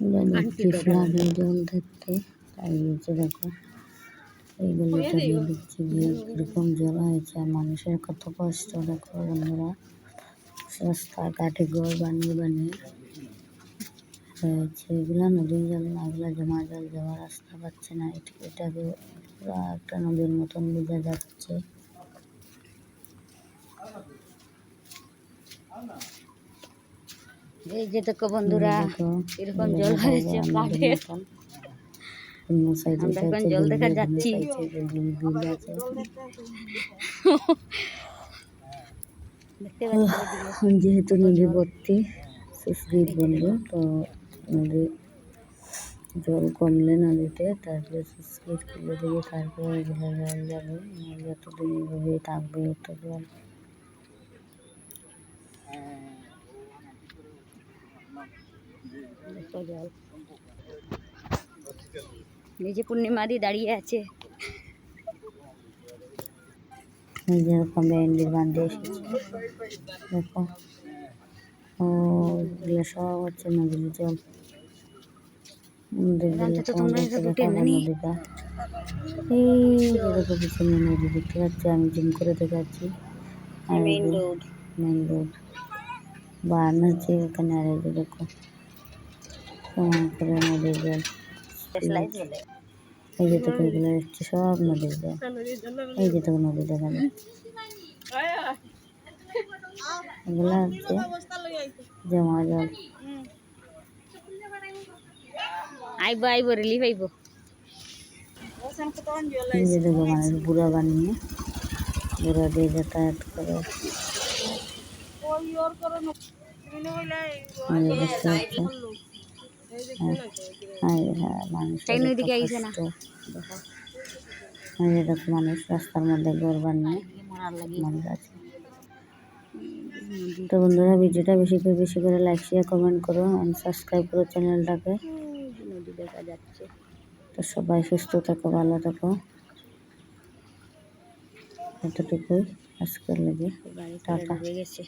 লাগে জল দেখতে তাই হচ্ছে দেখো এইগুলো তাদের দেখছি যে এরকম জল হয়েছে আর মানুষের কত কষ্ট দেখো বন্ধুরা। রাস্তায় কাঠে ঘর বানিয়ে বানিয়ে হয়েছে। এগুলো নদীর জল না এগুলো জমা জল যাওয়ার রাস্তা পাচ্ছে না। এটা এটাকে পুরো একটা নদীর মতন বোঝা যাচ্ছে। এই যে দেখো বন্ধুরা এরকম জল হয়েছে মাঠে আমরা এখন জল দেখা যাচ্ছি। যেহেতু নদী ভর্তি সুস্মিত বন্ধু তো নদী জল কমলে নদীতে তারপরে সুস্মিত খুলে দেবে তারপরে জল যাবে। যতদিন থাকবে জল দেখো জল এই যে পূর্ণিমাদি দাঁড়িয়ে আছে। এই যেরকম ব্যান্ডের বান্ধে এসেছে। দেখো ও এগুলো সব হচ্ছে নদীর জল। নদীটা? এই পিছনে নদী দেখতে পাচ্ছি আমি জুম করে দেখাচ্ছি। Main road. Main road. বান আছে এখানে আর দেখো। করে নদীর জল এই যে দেখো এগুলো হচ্ছে সব নদীর জল এই যে দেখো নদী দেখা যায় এগুলো হচ্ছে জমা জল আইবো আইবো রিলিফ আইবো দেখো মানুষ বুড়া বানিয়ে। বুড়া দিয়ে যাতায়াত করে এই মানুষ তাই নদীকে আইছে না। এই যে দেখো মানুষ রাস্তার মধ্যে ঘর বানিয়ে মানুষ আছে। তো বন্ধুরা ভিডিওটা বেশি করে বেশি করে লাইক শেয়ার কমেন্ট করো অ্যান্ড সাবস্ক্রাইব করো চ্যানেলটাকে। নদী দেখা যাচ্ছে তো সবাই সুস্থ থাকো ভালো থাকো। এতটুকুই আজকের লেগে। টাটা। গেছে।